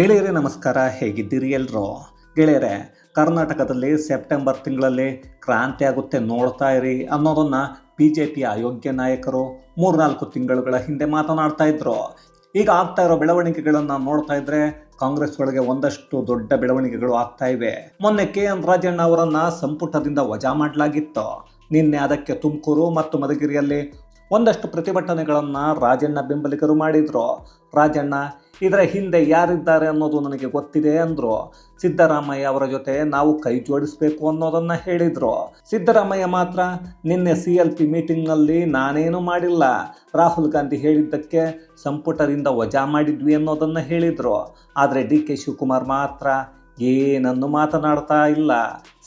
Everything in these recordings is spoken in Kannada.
ಗೆಳೆಯರೇ ನಮಸ್ಕಾರ, ಹೇಗಿದ್ದೀರಿ ಎಲ್ಲರೂ ಗೆಳೆಯರೇ, ಕರ್ನಾಟಕದಲ್ಲಿ ಸೆಪ್ಟೆಂಬರ್ ತಿಂಗಳಲ್ಲಿ ಕ್ರಾಂತಿ ಆಗುತ್ತೆ ನೋಡ್ತಾ ಇರಿ ಅನ್ನೋದನ್ನ ಬಿ ಜೆ ಪಿ ಅಯೋಗ್ಯ ನಾಯಕರು ಮೂರ್ನಾಲ್ಕು ತಿಂಗಳುಗಳ ಹಿಂದೆ ಮಾತನಾಡ್ತಾ ಇದ್ರು. ಈಗ ಆಗ್ತಾ ಇರೋ ಬೆಳವಣಿಗೆಗಳನ್ನು ನೋಡ್ತಾ ಇದ್ರೆ ಕಾಂಗ್ರೆಸ್ ಒಳಗೆ ಒಂದಷ್ಟು ದೊಡ್ಡ ಬೆಳವಣಿಗೆಗಳು ಆಗ್ತಾ ಇವೆ. ಮೊನ್ನೆ ಕೆ ಎನ್ ರಾಜಣ್ಣ ಅವರನ್ನ ಸಂಪುಟದಿಂದ ವಜಾ ಮಾಡಲಾಗಿತ್ತು. ನಿನ್ನೆ ಅದಕ್ಕೆ ತುಮಕೂರು ಮತ್ತು ಮಧುಗಿರಿಯಲ್ಲಿ ಒಂದಷ್ಟು ಪ್ರತಿಭಟನೆಗಳನ್ನು ರಾಜಣ್ಣ ಬೆಂಬಲಿಗರು ಮಾಡಿದ್ರು. ರಾಜಣ್ಣ ಇದರ ಹಿಂದೆ ಯಾರಿದ್ದಾರೆ ಅನ್ನೋದು ನನಗೆ ಗೊತ್ತಿದೆ ಅಂದರು ಸಿದ್ದರಾಮಯ್ಯ ಅವರ ಜೊತೆ ನಾವು ಕೈ ಜೋಡಿಸಬೇಕು ಅನ್ನೋದನ್ನು ಹೇಳಿದರು. ಸಿದ್ದರಾಮಯ್ಯ ಮಾತ್ರ ನಿನ್ನೆ ಸಿ ಎಲ್ ಪಿ ಮೀಟಿಂಗ್ನಲ್ಲಿ ನಾನೇನು ಮಾಡಿಲ್ಲ. ರಾಹುಲ್ ಗಾಂಧಿ ಹೇಳಿದ್ದಕ್ಕೆ ಸಂಪುಟದಿಂದ ವಜಾ ಮಾಡಿದ್ವಿ ಅನ್ನೋದನ್ನು ಹೇಳಿದರು. ಆದರೆ ಡಿ ಕೆ ಶಿವಕುಮಾರ್ ಮಾತ್ರ ಏನನ್ನು ಮಾತನಾಡ್ತಾ ಇಲ್ಲ.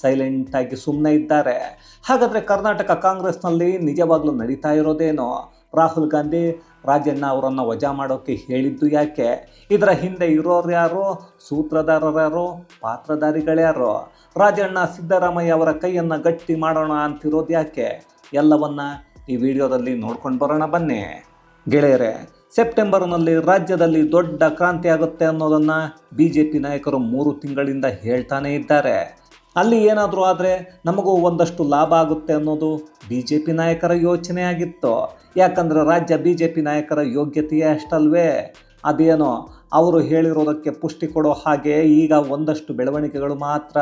ಸೈಲೆಂಟಾಗಿ ಸುಮ್ಮನೆ ಇದ್ದಾರೆ. ಹಾಗಾದರೆ ಕರ್ನಾಟಕ ಕಾಂಗ್ರೆಸ್ನಲ್ಲಿ ನಿಜವಾಗ್ಲೂ ನಡೀತಾ ಇರೋದೇನೋ? ರಾಹುಲ್ ಗಾಂಧಿ ರಾಜಣ್ಣ ಅವರನ್ನು ವಜಾ ಮಾಡೋಕ್ಕೆ ಹೇಳಿದ್ದು ಯಾಕೆ? ಇದರ ಹಿಂದೆ ಇರೋರು ಯಾರು? ಸೂತ್ರಧಾರರ್ಯಾರು ಪಾತ್ರಧಾರಿಗಳ್ಯಾರು? ರಾಜಣ್ಣ ಸಿದ್ದರಾಮಯ್ಯ ಅವರ ಕೈಯನ್ನು ಗಟ್ಟಿ ಮಾಡೋಣ ಅಂತಿರೋದು ಯಾಕೆ? ಎಲ್ಲವನ್ನ ಈ ವಿಡಿಯೋದಲ್ಲಿ ನೋಡ್ಕೊಂಡು ಬರೋಣ ಬನ್ನಿ. ಗೆಳೆಯರೆ, ಸೆಪ್ಟೆಂಬರ್ನಲ್ಲಿ ರಾಜ್ಯದಲ್ಲಿ ದೊಡ್ಡ ಕ್ರಾಂತಿ ಆಗುತ್ತೆ ಅನ್ನೋದನ್ನು ಬಿ ಜೆ ಪಿ ನಾಯಕರು ಮೂರು ತಿಂಗಳಿಂದ ಹೇಳ್ತಾನೇ ಇದ್ದಾರೆ. ಅಲ್ಲಿ ಏನಾದರೂ ಆದರೆ ನಮಗೂ ಒಂದಷ್ಟು ಲಾಭ ಆಗುತ್ತೆ ಅನ್ನೋದು ಬಿ ಜೆ ಪಿ ನಾಯಕರ ಯೋಚನೆ ಆಗಿತ್ತು ಯಾಕಂದರೆ ರಾಜ್ಯ ಬಿ ಜೆ ಪಿ ನಾಯಕರ ಯೋಗ್ಯತೆಯೇ ಅಷ್ಟಲ್ವೇ. ಅದೇನೋ, ಅವರು ಹೇಳಿರೋದಕ್ಕೆ ಪುಷ್ಟಿ ಕೊಡೋ ಹಾಗೆ ಈಗ ಒಂದಷ್ಟು ಬೆಳವಣಿಗೆಗಳು ಮಾತ್ರ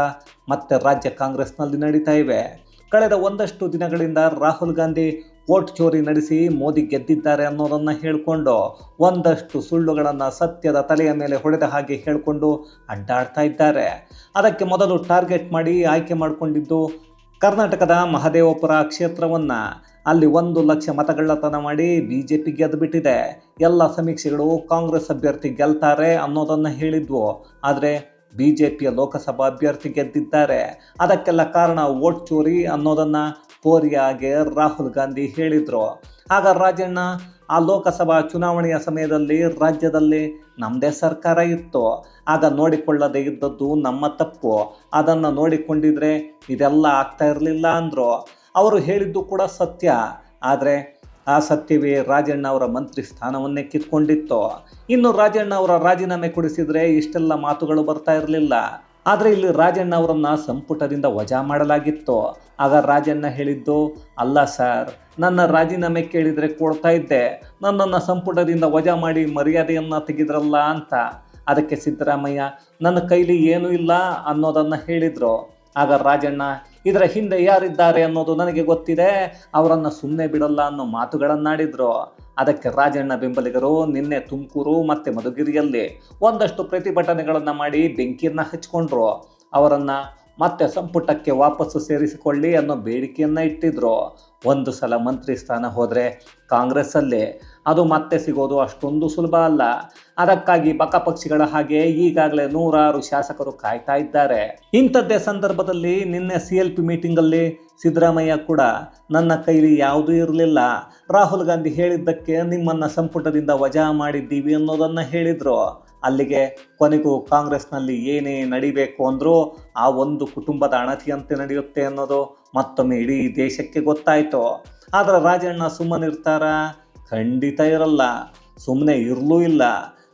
ಮತ್ತೆ ರಾಜ್ಯ ಕಾಂಗ್ರೆಸ್ನಲ್ಲಿ ನಡೀತಾ ಇವೆ. ಕಳೆದ ಒಂದಷ್ಟು ದಿನಗಳಿಂದ ರಾಹುಲ್ ಗಾಂಧಿ ವೋಟ್ ಚೋರಿ ನಡೆಸಿ ಮೋದಿ ಗೆದ್ದಿದ್ದಾರೆ ಅನ್ನೋದನ್ನು ಹೇಳಿಕೊಂಡು ಒಂದಷ್ಟು ಸುಳ್ಳುಗಳನ್ನು ಸತ್ಯದ ತಲೆಯ ಮೇಲೆ ಹೊಡೆದ ಹಾಗೆ ಹೇಳಿಕೊಂಡು ಅಡ್ಡಾಡ್ತಾ ಇದ್ದಾರೆ. ಅದಕ್ಕೆ ಮೊದಲು ಟಾರ್ಗೆಟ್ ಮಾಡಿ ಆಯ್ಕೆ ಮಾಡಿಕೊಂಡಿದ್ದು ಕರ್ನಾಟಕದ ಮಹದೇವಪುರ ಕ್ಷೇತ್ರವನ್ನು. ಅಲ್ಲಿ ಒಂದು ಲಕ್ಷ ಮತಗಳ್ಳತನ ಮಾಡಿ ಬಿ ಜೆ ಪಿ ಗೆದ್ದುಬಿಟ್ಟಿದೆ ಎಲ್ಲ ಸಮೀಕ್ಷೆಗಳು ಕಾಂಗ್ರೆಸ್ ಅಭ್ಯರ್ಥಿ ಗೆಲ್ತಾರೆ ಅನ್ನೋದನ್ನು ಹೇಳಿದ್ವು. ಆದರೆ ಬಿ ಜೆ ಪಿಯ ಲೋಕಸಭಾ ಅಭ್ಯರ್ಥಿ ಗೆದ್ದಿದ್ದಾರೆ. ಅದಕ್ಕೆಲ್ಲ ಕಾರಣ ವೋಟ್ ಚೋರಿ ಅನ್ನೋದನ್ನು ಕೋರಿಯಾಗೆ ರಾಹುಲ್ ಗಾಂಧಿ ಹೇಳಿದರು. ಆಗ ರಾಜಣ್ಣ, ಆ ಲೋಕಸಭಾ ಚುನಾವಣೆಯ ಸಮಯದಲ್ಲಿ ರಾಜ್ಯದಲ್ಲಿ ನಮ್ಮದೇ ಸರ್ಕಾರ ಇತ್ತು. ಆಗ ನೋಡಿಕೊಳ್ಳದೇ ಇದ್ದದ್ದು ನಮ್ಮ ತಪ್ಪು. ಅದನ್ನು ನೋಡಿಕೊಂಡಿದ್ರೆ ಇದೆಲ್ಲ ಆಗ್ತಾ ಇರಲಿಲ್ಲ ಅಂದರು. ಅವರು ಹೇಳಿದ್ದು ಕೂಡ ಸತ್ಯ. ಆದರೆ ಆ ಸತ್ಯವೇ ರಾಜಣ್ಣ ಅವರ ಮಂತ್ರಿ ಸ್ಥಾನವನ್ನೇ ಕಿತ್ಕೊಂಡಿತ್ತು. ಇನ್ನು ರಾಜಣ್ಣ ಅವರ ರಾಜೀನಾಮೆ ಕೊಡಿಸಿದರೆ ಇಷ್ಟೆಲ್ಲ ಮಾತುಗಳು ಬರ್ತಾ ಇರಲಿಲ್ಲ. ಆದರೆ ಇಲ್ಲಿ ರಾಜಣ್ಣ ಅವರನ್ನು ಸಂಪುಟದಿಂದ ವಜಾ ಮಾಡಲಾಗಿತ್ತು. ಆಗ ರಾಜಣ್ಣ ಹೇಳಿದ್ದು, ಅಲ್ಲ ಸರ್, ನನ್ನ ರಾಜೀನಾಮೆ ಕೇಳಿದರೆ ಕೊಡ್ತಾ ಇದ್ದೆ. ನನ್ನನ್ನು ಸಂಪುಟದಿಂದ ವಜಾ ಮಾಡಿ ಮರ್ಯಾದೆಯನ್ನು ತೆಗೆದ್ರಲ್ಲ ಅಂತ. ಅದಕ್ಕೆ ಸಿದ್ದರಾಮಯ್ಯ, ನನ್ನ ಕೈಲಿ ಏನೂ ಇಲ್ಲ ಅನ್ನೋದನ್ನು ಹೇಳಿದರು. ಆಗ ರಾಜಣ್ಣ, ಇದರ ಹಿಂದೆ ಯಾರಿದ್ದಾರೆ ಅನ್ನೋದು ನನಗೆ ಗೊತ್ತಿದೆ. ಅವರನ್ನು ಸುಮ್ಮನೆ ಬಿಡಲ್ಲ ಅನ್ನೋ ಮಾತುಗಳನ್ನಾಡಿದ್ರು. ಅದಕ್ಕೆ ರಾಜಣ್ಣ ಬೆಂಬಲಿಗರು ನಿನ್ನೆ ತುಮಕೂರು ಮತ್ತು ಮಧುಗಿರಿಯಲ್ಲಿ ಒಂದಷ್ಟು ಪ್ರತಿಭಟನೆಗಳನ್ನು ಮಾಡಿ ಬೆಂಕಿಯನ್ನು ಹಚ್ಚಿಕೊಂಡ್ರು. ಅವರನ್ನು ಮತ್ತೆ ಸಂಪುಟಕ್ಕೆ ವಾಪಸ್ಸು ಸೇರಿಸಿಕೊಳ್ಳಿ ಅನ್ನೋ ಬೇಡಿಕೆಯನ್ನು ಇಟ್ಟಿದ್ರು. ಒಂದು ಸಲ ಮಂತ್ರಿ ಸ್ಥಾನ ಹೋದರೆ ಕಾಂಗ್ರೆಸ್ಸಲ್ಲೇ ಅದು ಮತ್ತೆ ಸಿಗೋದು ಅಷ್ಟೊಂದು ಸುಲಭ ಅಲ್ಲ. ಅದಕ್ಕಾಗಿ ಬಕಪಕ್ಷಿಗಳ ಹಾಗೆ ಈಗಾಗಲೇ ನೂರಾರು ಶಾಸಕರು ಕಾಯ್ತಾ ಇದ್ದಾರೆ. ಇಂಥದ್ದೇ ಸಂದರ್ಭದಲ್ಲಿ ನಿನ್ನೆ ಸಿ ಎಲ್ ಪಿ ಮೀಟಿಂಗಲ್ಲಿ ಸಿದ್ದರಾಮಯ್ಯ ಕೂಡ ನನ್ನ ಕೈಲಿ ಯಾವುದೂ ಇರಲಿಲ್ಲ. ರಾಹುಲ್ ಗಾಂಧಿ ಹೇಳಿದ್ದಕ್ಕೆ ನಿಮ್ಮನ್ನು ಸಂಪುಟದಿಂದ ವಜಾ ಮಾಡಿದ್ದೀವಿ ಅನ್ನೋದನ್ನು ಹೇಳಿದರು. ಅಲ್ಲಿಗೆ ಕೊನೆಗೂ ಕಾಂಗ್ರೆಸ್ನಲ್ಲಿ ಏನೇ ನಡಿಬೇಕು ಅಂದರೂ ಆ ಒಂದು ಕುಟುಂಬದ ಅಣತಿಯಂತೆ ನಡೆಯುತ್ತೆ ಅನ್ನೋದು ಮತ್ತೊಮ್ಮೆ ಇಡೀ ದೇಶಕ್ಕೆ ಗೊತ್ತಾಯಿತು. ಆದರೆ ರಾಜಣ್ಣ ಸುಮ್ಮನಿರ್ತಾರ ಖಂಡಿತ ಇರಲ್ಲ. ಸುಮ್ಮನೆ ಇರಲೂ ಇಲ್ಲ.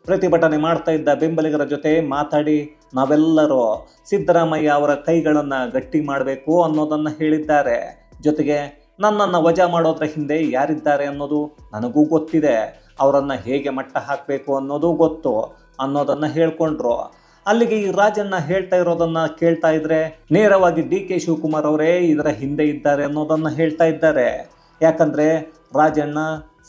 ಪ್ರತಿಭಟನೆ ಮಾಡ್ತಾ ಇದ್ದ ಬೆಂಬಲಿಗರ ಜೊತೆ ಮಾತಾಡಿ ನಾವೆಲ್ಲರೂ ಸಿದ್ದರಾಮಯ್ಯ ಅವರ ಕೈಗಳನ್ನು ಗಟ್ಟಿ ಮಾಡಬೇಕು ಅನ್ನೋದನ್ನು ಹೇಳಿದ್ದಾರೆ. ಜೊತೆಗೆ ನನ್ನನ್ನು ವಜಾ ಮಾಡೋದ್ರ ಹಿಂದೆ ಯಾರಿದ್ದಾರೆ ಅನ್ನೋದು ನನಗೂ ಗೊತ್ತಿದೆ. ಅವರನ್ನು ಹೇಗೆ ಮಟ್ಟ ಹಾಕಬೇಕು ಅನ್ನೋದು ಗೊತ್ತು. ಅನ್ನೋದನ್ನು ಹೇಳ್ಕೊಂಡ್ರು. ಅಲ್ಲಿಗೆ ಈ ರಾಜಣ್ಣ ಹೇಳ್ತಾ ಇರೋದನ್ನ ಕೇಳ್ತಾ ಇದ್ರೆ ನೇರವಾಗಿ ಡಿ ಕೆ ಶಿವಕುಮಾರ್ ಅವರೇ ಇದರ ಹಿಂದೆ ಇದ್ದಾರೆ ಅನ್ನೋದನ್ನು ಹೇಳ್ತಾ ಇದ್ದಾರೆ. ಯಾಕಂದರೆ ರಾಜಣ್ಣ,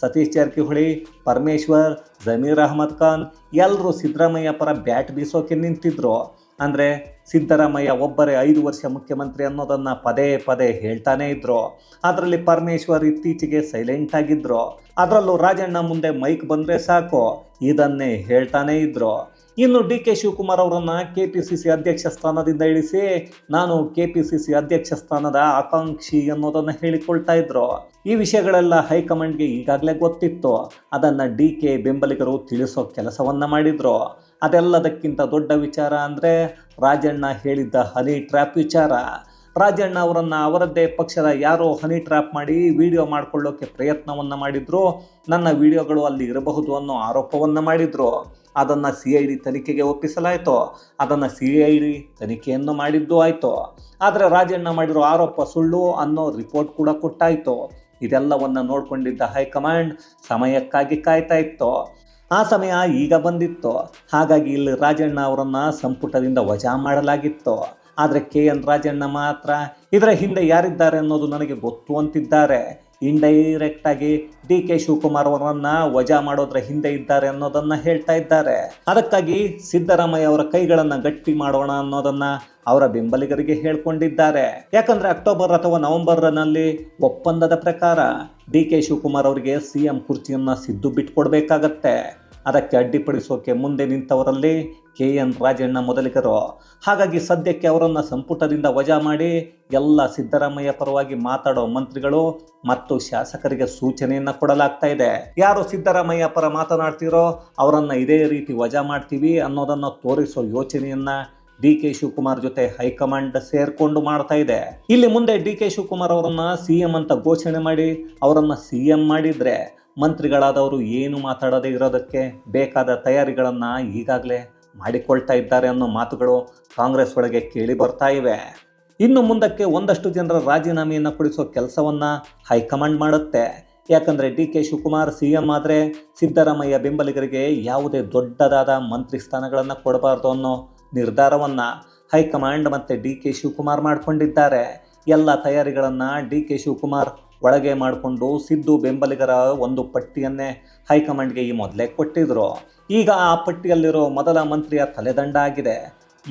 ಸತೀಶ್ ಜಾರಕಿಹೊಳಿ, ಪರಮೇಶ್ವರ್, ಜಮೀರ್ ಅಹಮದ್ ಖಾನ್ ಎಲ್ಲರೂ ಸಿದ್ದರಾಮಯ್ಯ ಪರ ಬ್ಯಾಟ್ ಬೀಸೋಕೆ ನಿಂತಿದ್ರು. ಅಂದರೆ ಸಿದ್ದರಾಮಯ್ಯ ಒಬ್ಬರೇ ಐದು ವರ್ಷ ಮುಖ್ಯಮಂತ್ರಿ ಅನ್ನೋದನ್ನು ಪದೇ ಪದೇ ಹೇಳ್ತಾನೇ ಇದ್ರು. ಅದರಲ್ಲಿ ಪರಮೇಶ್ವರ್ ಇತ್ತೀಚೆಗೆ ಸೈಲೆಂಟ್ ಆಗಿದ್ರು. ಅದರಲ್ಲೂ ರಾಜಣ್ಣ ಮುಂದೆ ಮೈಕ್ ಬಂದರೆ ಸಾಕು, ಇದನ್ನೇ ಹೇಳ್ತಾನೇ ಇದ್ರು. ಇನ್ನು ಡಿ ಕೆ ಶಿವಕುಮಾರ್ ಅವರನ್ನು ಕೆ ಪಿ ಸಿ ಸಿ ಅಧ್ಯಕ್ಷ ಸ್ಥಾನದಿಂದ ಇಳಿಸಿ, ನಾನು ಕೆ ಪಿ ಸಿ ಸಿ ಅಧ್ಯಕ್ಷ ಸ್ಥಾನದ ಆಕಾಂಕ್ಷಿ ಅನ್ನೋದನ್ನು ಹೇಳಿಕೊಳ್ತಾ ಇದ್ರು. ಈ ವಿಷಯಗಳೆಲ್ಲ ಹೈಕಮಾಂಡ್ಗೆ ಈಗಾಗಲೇ ಗೊತ್ತಿತ್ತು. ಅದನ್ನು ಡಿ ಕೆ ಬೆಂಬಲಿಗರು ತಿಳಿಸೋ ಕೆಲಸವನ್ನು ಮಾಡಿದರು. ಅದೆಲ್ಲದಕ್ಕಿಂತ ದೊಡ್ಡ ವಿಚಾರ ಅಂದರೆ ರಾಜಣ್ಣ ಹೇಳಿದ್ದ ಹನಿ ಟ್ರ್ಯಾಪ್ ವಿಚಾರ. ರಾಜಣ್ಣ ಅವರನ್ನು ಅವರದ್ದೇ ಪಕ್ಷದ ಯಾರೋ ಹನಿ ಟ್ರ್ಯಾಪ್ ಮಾಡಿ ವಿಡಿಯೋ ಮಾಡಿಕೊಳ್ಳೋಕೆ ಪ್ರಯತ್ನವನ್ನು ಮಾಡಿದ್ರು. ನನ್ನ ವಿಡಿಯೋಗಳು ಅಲ್ಲಿ ಇರಬಹುದು ಅನ್ನೋ ಆರೋಪವನ್ನು ಮಾಡಿದರು. ಅದನ್ನು ಸಿ ಐ ಡಿ ತನಿಖೆಗೆ ಒಪ್ಪಿಸಲಾಯಿತು. ಅದನ್ನು ಸಿ ಐ ಡಿ ತನಿಖೆಯನ್ನು ಮಾಡಿದ್ದು ಆಯಿತು. ಆದರೆ ರಾಜಣ್ಣ ಮಾಡಿರೋ ಆರೋಪ ಸುಳ್ಳು ಅನ್ನೋ ರಿಪೋರ್ಟ್ ಕೂಡ ಕೊಟ್ಟಾಯಿತು. ಇದೆಲ್ಲವನ್ನ ನೋಡಿಕೊಂಡಿದ್ದ ಹೈಕಮಾಂಡ್ ಸಮಯಕ್ಕಾಗಿ ಕಾಯ್ತಾ ಇತ್ತು? ಆ ಸಮಯ ಈಗ ಬಂದಿತ್ತು? ಹಾಗಾಗಿ ಇಲ್ಲಿ ರಾಜಣ್ಣ ಅವರನ್ನು ಸಂಪುಟದಿಂದ ವಜಾ ಮಾಡಲಾಗಿತ್ತು? ಆದರೆ ಕೆ ಎನ್ ರಾಜಣ್ಣ ಮಾತ್ರ ಇದರ ಹಿಂದೆ ಯಾರಿದ್ದಾರೆ ಅನ್ನೋದು ನನಗೆ ಗೊತ್ತು ಅಂತಿದ್ದಾರೆ. ಇಂಡೈರೆಕ್ಟ್ ಆಗಿ ಡಿ ಕೆ ಶಿವಕುಮಾರ್ ಅವರನ್ನ ವಜಾ ಮಾಡೋದ್ರ ಹಿಂದೆ ಇದ್ದಾರೆ ಅನ್ನೋದನ್ನ ಹೇಳ್ತಾ ಇದ್ದಾರೆ. ಅದಕ್ಕಾಗಿ ಸಿದ್ದರಾಮಯ್ಯ ಅವರ ಕೈಗಳನ್ನ ಗಟ್ಟಿ ಮಾಡೋಣ ಅನ್ನೋದನ್ನ ಅವರ ಬೆಂಬಲಿಗರಿಗೆ ಹೇಳ್ಕೊಂಡಿದ್ದಾರೆ. ಯಾಕಂದ್ರೆ ಅಕ್ಟೋಬರ್ ಅಥವಾ ನವೆಂಬರ್ನಲ್ಲಿ ಒಪ್ಪಂದದ ಪ್ರಕಾರ ಡಿ ಕೆ ಶಿವಕುಮಾರ್ ಅವರಿಗೆ ಸಿಎಂ ಕುರ್ಚಿಯನ್ನ ಸಿದ್ದು ಬಿಟ್ಕೊಡ್ಬೇಕಾಗತ್ತೆ. ಅದಕ್ಕೆ ಅಡ್ಡಿಪಡಿಸೋಕೆ ಮುಂದೆ ನಿಂತವರಲ್ಲಿ ಕೆ ಎನ್ ರಾಜಣ್ಣ ಮೊದಲಿಗರು. ಹಾಗಾಗಿ ಸದ್ಯಕ್ಕೆ ಅವರನ್ನು ಸಂಪುಟದಿಂದ ವಜಾ ಮಾಡಿ ಎಲ್ಲ ಸಿದ್ದರಾಮಯ್ಯ ಪರವಾಗಿ ಮಾತಾಡೋ ಮಂತ್ರಿಗಳು ಮತ್ತು ಶಾಸಕರಿಗೆ ಸೂಚನೆಯನ್ನು ಕೊಡಲಾಗ್ತಾ ಇದೆ. ಯಾರು ಸಿದ್ದರಾಮಯ್ಯ ಪರ ಮಾತನಾಡ್ತಿರೋ ಅವರನ್ನು ಇದೇ ರೀತಿ ವಜಾ ಮಾಡ್ತೀವಿ ಅನ್ನೋದನ್ನು ತೋರಿಸೋ ಯೋಚನೆಯನ್ನ ಡಿ ಕೆ ಶಿವಕುಮಾರ್ ಜೊತೆ ಹೈಕಮಾಂಡ್ ಸೇರ್ಕೊಂಡು ಮಾಡ್ತಾ ಇದೆ. ಇಲ್ಲಿ ಮುಂದೆ ಡಿ ಕೆ ಶಿವಕುಮಾರ್ ಅವರನ್ನ ಸಿ ಎಂ ಅಂತ ಘೋಷಣೆ ಮಾಡಿ ಅವರನ್ನ ಸಿ ಎಂ ಮಾಡಿದ್ರೆ ಮಂತ್ರಿಗಳಾದವರು ಏನು ಮಾತಾಡದೇ ಇರೋದಕ್ಕೆ ಬೇಕಾದ ತಯಾರಿಗಳನ್ನು ಈಗಾಗಲೇ ಮಾಡಿಕೊಳ್ತಾ ಇದ್ದಾರೆ ಅನ್ನೋ ಮಾತುಗಳು ಕಾಂಗ್ರೆಸ್ ಒಳಗೆ ಕೇಳಿ ಬರ್ತಾ ಇವೆ. ಇನ್ನು ಮುಂದಕ್ಕೆ ಒಂದಷ್ಟು ಜನರ ರಾಜೀನಾಮೆಯನ್ನು ಕೊಡಿಸೋ ಕೆಲಸವನ್ನು ಹೈಕಮಾಂಡ್ ಮಾಡುತ್ತೆ. ಯಾಕಂದರೆ D K Shivakumar C M ಆದರೆ ಸಿದ್ದರಾಮಯ್ಯ ಬೆಂಬಲಿಗರಿಗೆ ಯಾವುದೇ ದೊಡ್ಡದಾದ ಮಂತ್ರಿ ಸ್ಥಾನಗಳನ್ನು ಕೊಡಬಾರ್ದು ಅನ್ನೋ ನಿರ್ಧಾರವನ್ನು ಹೈಕಮಾಂಡ್ ಮತ್ತು ಡಿ ಕೆ ಶಿವಕುಮಾರ್ ಮಾಡಿಕೊಂಡಿದ್ದಾರೆ. ಎಲ್ಲ ತಯಾರಿಗಳನ್ನು ಡಿ ಕೆ ಶಿವಕುಮಾರ್ ಒಳಗೆ ಮಾಡಿಕೊಂಡು ಸಿದ್ದು ಬೆಂಬಲಿಗರ ಒಂದು ಪಟ್ಟಿಯನ್ನೇ ಹೈಕಮಾಂಡ್ಗೆ ಈ ಮೊದಲೇ ಕೊಟ್ಟಿದ್ರು. ಈಗ ಆ ಪಟ್ಟಿಯಲ್ಲಿರೋ ಮೊದಲ ಮಂತ್ರಿಯ ತಲೆದಂಡ ಆಗಿದೆ.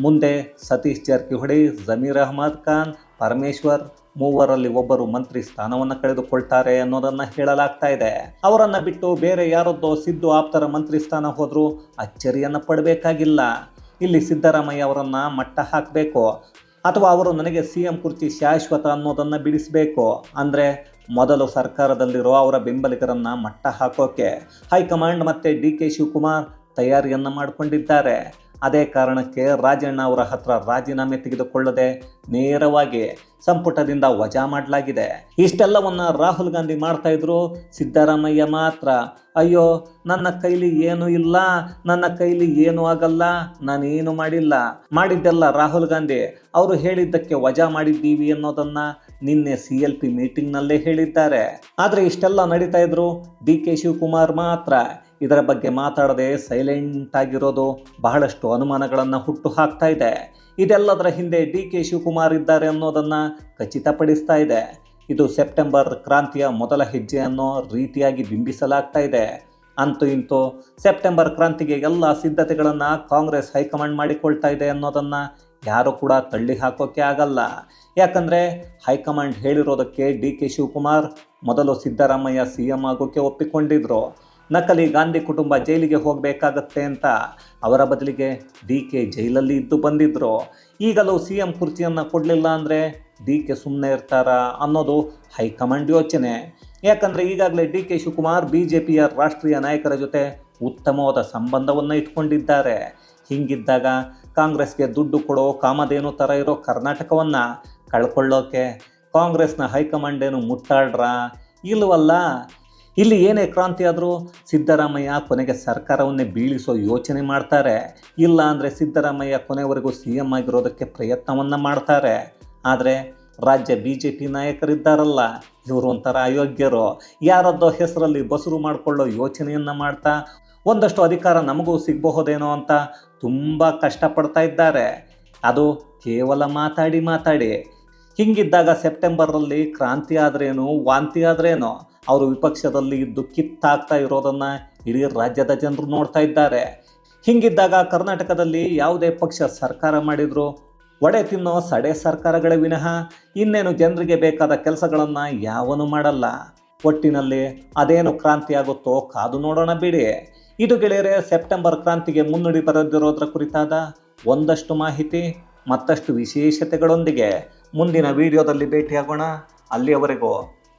ಮುಂದೆ ಸತೀಶ್ ಜಾರಕಿಹೊಳಿ, ಜಮೀರ್ ಅಹಮದ್ ಖಾನ್, ಪರಮೇಶ್ವರ್ ಮೂವರಲ್ಲಿ ಒಬ್ಬರು ಮಂತ್ರಿ ಸ್ಥಾನವನ್ನು ಕಳೆದುಕೊಳ್ತಾರೆ ಅನ್ನೋದನ್ನ ಹೇಳಲಾಗ್ತಾ ಇದೆ. ಅವರನ್ನು ಬಿಟ್ಟು ಬೇರೆ ಯಾರದ್ದೋ ಸಿದ್ದು ಆಪ್ತರ ಮಂತ್ರಿ ಸ್ಥಾನ ಹೋದರೂ ಅಚ್ಚರಿಯನ್ನು ಪಡಬೇಕಾಗಿಲ್ಲ. ಇಲ್ಲಿ ಸಿದ್ದರಾಮಯ್ಯ ಅವರನ್ನು ಮಟ್ಟ ಹಾಕಬೇಕು. ಅಥವಾ ಅವರು ನನಗೆ ಸಿ ಎಂ ಕುರ್ಚಿ ಶಾಶ್ವತ ಅನ್ನೋದನ್ನು ಬಿಡಿಸಬೇಕು. ಅಂದರೆ ಮೊದಲು ಸರ್ಕಾರದಲ್ಲಿರೋ ಅವರ ಬೆಂಬಲಿಗರನ್ನು ಮಟ್ಟ ಹಾಕೋಕೆ. ಹೈಕಮಾಂಡ್ ಮತ್ತು ಡಿ ಕೆ ಶಿವಕುಮಾರ್ ತಯಾರಿಯನ್ನು ಮಾಡಿಕೊಂಡಿದ್ದಾರೆ. ಅದೇ ಕಾರಣಕ್ಕೆ ರಾಜಣ್ಣ ಅವರ ಹತ್ರ ರಾಜೀನಾಮೆ ತೆಗೆದುಕೊಳ್ಳದೆ ನೇರವಾಗಿ ಸಂಪುಟದಿಂದ ವಜಾ ಮಾಡಲಾಗಿದೆ. ಇಷ್ಟೆಲ್ಲವನ್ನ ರಾಹುಲ್ ಗಾಂಧಿ ಮಾಡ್ತಾ ಇದ್ರು. ಸಿದ್ದರಾಮಯ್ಯ ಮಾತ್ರ, ಅಯ್ಯೋ, ನನ್ನ ಕೈಲಿ ಏನೂ ಇಲ್ಲ, ನನ್ನ ಕೈಲಿ ಏನೂ ಆಗಲ್ಲ, ನಾನೇನು ಮಾಡಿಲ್ಲ. ಮಾಡಿದ್ದೆಲ್ಲ ರಾಹುಲ್ ಗಾಂಧಿ. ಅವರು ಹೇಳಿದ್ದಕ್ಕೆ ವಜಾ ಮಾಡಿದ್ದೀವಿ ಅನ್ನೋದನ್ನ ನಿನ್ನೆ ಸಿ ಎಲ್ ಪಿ ಮೀಟಿಂಗ್ನಲ್ಲೇ ಹೇಳಿದ್ದಾರೆ. ಆದರೆ ಇಷ್ಟೆಲ್ಲ ನಡೀತಾ ಇದ್ರು. ಡಿ ಕೆ ಶಿವಕುಮಾರ್ ಮಾತ್ರ ಇದರ ಬಗ್ಗೆ ಮಾತಾಡದೆ ಸೈಲೆಂಟ್ ಆಗಿರೋದು ಬಹಳಷ್ಟು ಅನುಮಾನಗಳನ್ನು ಹುಟ್ಟು ಹಾಕ್ತಾ ಇದೆ. ಇದೆಲ್ಲದರ ಹಿಂದೆ ಡಿ ಕೆ ಶಿವಕುಮಾರ್ ಇದ್ದಾರೆ ಅನ್ನೋದನ್ನು ಖಚಿತಪಡಿಸ್ತಾ ಇದೆ. ಇದು ಸೆಪ್ಟೆಂಬರ್ ಕ್ರಾಂತಿಯ ಮೊದಲ ಹೆಜ್ಜೆ ಅನ್ನೋ ರೀತಿಯಾಗಿ ಬಿಂಬಿಸಲಾಗ್ತಾ ಇದೆ. ಅಂತೂ ಇಂತೂ ಸೆಪ್ಟೆಂಬರ್ ಕ್ರಾಂತಿಗೆ ಎಲ್ಲ ಸಿದ್ಧತೆಗಳನ್ನು ಕಾಂಗ್ರೆಸ್ ಹೈಕಮಾಂಡ್ ಮಾಡಿಕೊಳ್ತಾ ಇದೆ ಅನ್ನೋದನ್ನು ಯಾರು ಕೂಡ ತಳ್ಳಿ ಹಾಕೋಕೆ ಆಗಲ್ಲ. ಯಾಕಂದರೆ ಹೈಕಮಾಂಡ್ ಹೇಳಿರೋದಕ್ಕೆ ಡಿ ಕೆ ಶಿವಕುಮಾರ್ ಮೊದಲು ಸಿದ್ದರಾಮಯ್ಯ ಸಿ ಎಂ ಆಗೋಕ್ಕೆ ಒಪ್ಪಿಕೊಂಡಿದ್ರು. ನಕಲಿ ಗಾಂಧಿ ಕುಟುಂಬ ಜೈಲಿಗೆ ಹೋಗಬೇಕಾಗತ್ತೆ ಅಂತ ಅವರ ಬದಲಿಗೆ ಡಿ ಕೆ ಜೈಲಲ್ಲಿ ಇದ್ದು ಬಂದಿದ್ದರು ಈಗಲೂ ಸಿ ಎಂ ಕುರ್ಚಿಯನ್ನು ಕೊಡಲಿಲ್ಲ ಅಂದರೆ ಡಿ ಕೆ ಸುಮ್ಮನೆ ಇರ್ತಾರಾ ಅನ್ನೋದು ಹೈಕಮಾಂಡ್ ಯೋಚನೆ. ಯಾಕಂದರೆ ಈಗಾಗಲೇ D K Shivakumar B J ಪಿಯ ರಾಷ್ಟ್ರೀಯ ನಾಯಕರ ಜೊತೆ ಉತ್ತಮವಾದ ಸಂಬಂಧವನ್ನು ಇಟ್ಕೊಂಡಿದ್ದಾರೆ. ಹೀಗಿದ್ದಾಗ ಕಾಂಗ್ರೆಸ್ಗೆ ದುಡ್ಡು ಕೊಡೋ ಕಾಮಧೇನು ಥರ ಇರೋ ಕರ್ನಾಟಕವನ್ನು ಕಳ್ಕೊಳ್ಳೋಕೆ ಕಾಂಗ್ರೆಸ್ನ ಹೈಕಮಾಂಡ್ ಏನು ಮುಟ್ಟಾಡ್ರಾ ಇಲ್ವಲ್ಲ ಇಲ್ಲಿ ಏನೇ ಕ್ರಾಂತಿ ಆದರೂ ಸಿದ್ದರಾಮಯ್ಯ ಕೊನೆಗೆ ಸರ್ಕಾರವನ್ನೇ ಬೀಳಿಸೋ ಯೋಚನೆ ಮಾಡ್ತಾರೆ. ಇಲ್ಲ ಅಂದರೆ ಸಿದ್ದರಾಮಯ್ಯ ಕೊನೆವರೆಗೂ ಸಿ ಎಂ ಆಗಿರೋದಕ್ಕೆ ಪ್ರಯತ್ನವನ್ನು ಮಾಡ್ತಾರೆ. ಆದರೆ ರಾಜ್ಯ ಬಿ ಜೆ ಪಿ ನಾಯಕರಿದ್ದಾರಲ್ಲ, ಇವರು ಒಂಥರ ಅಯೋಗ್ಯರು. ಯಾರದ್ದೋ ಹೆಸರಲ್ಲಿ ಬಸರು ಮಾಡಿಕೊಳ್ಳೋ ಯೋಚನೆಯನ್ನು ಮಾಡ್ತಾ, ಒಂದಷ್ಟು ಅಧಿಕಾರ ನಮಗೂ ಸಿಗಬಹುದೇನೋ ಅಂತ ತುಂಬ ಕಷ್ಟಪಡ್ತಾ ಇದ್ದಾರೆ. ಅದು ಕೇವಲ ಮಾತಾಡಿ ಮಾತಾಡಿ. ಹಿಂಗಿದ್ದಾಗ ಸೆಪ್ಟೆಂಬರಲ್ಲಿ ಕ್ರಾಂತಿ ಆದ್ರೇನು, ವಾಂತಿ ಆದ್ರೇನು? ಅವರು ವಿಪಕ್ಷದಲ್ಲಿ ಇದ್ದು ಕಿತ್ತಾಗ್ತಾ ಇರೋದನ್ನ ಇಡೀ ರಾಜ್ಯದ ಜನರು ನೋಡ್ತಾ ಇದ್ದಾರೆ. ಹಿಂಗಿದ್ದಾಗ ಕರ್ನಾಟಕದಲ್ಲಿ ಯಾವುದೇ ಪಕ್ಷ ಸರ್ಕಾರ ಮಾಡಿದ್ರು ಒಡೆ ತಿನ್ನೋ ಸಡೆ ಸರ್ಕಾರಗಳೇ ವಿನಃ ಇನ್ನೇನು ಜನರಿಗೆ ಬೇಕಾದ ಕೆಲಸಗಳನ್ನು ಯಾವನು ಮಾಡಲ್ಲ. ಒಟ್ಟಿನಲ್ಲಿ ಅದೇನು ಕ್ರಾಂತಿ ಆಗುತ್ತೋ ಕಾದು ನೋಡೋಣ ಬಿಡಿ. ಇದು ಗೆಳೆಯರೆ, ಸೆಪ್ಟೆಂಬರ್ ಕ್ರಾಂತಿಗೆ ಮುನ್ನುಡಿ ಬರೆದಿರೋದ್ರ ಕುರಿತಾದ ಒಂದಷ್ಟು ಮಾಹಿತಿ, ಮತ್ತಷ್ಟು ವಿಶೇಷತೆಗಳೊಂದಿಗೆ ಮುಂದಿನ ವಿಡಿಯೋದಲ್ಲಿ ಭೇಟಿಯಾಗೋಣ. ಅಲ್ಲಿಯವರೆಗೂ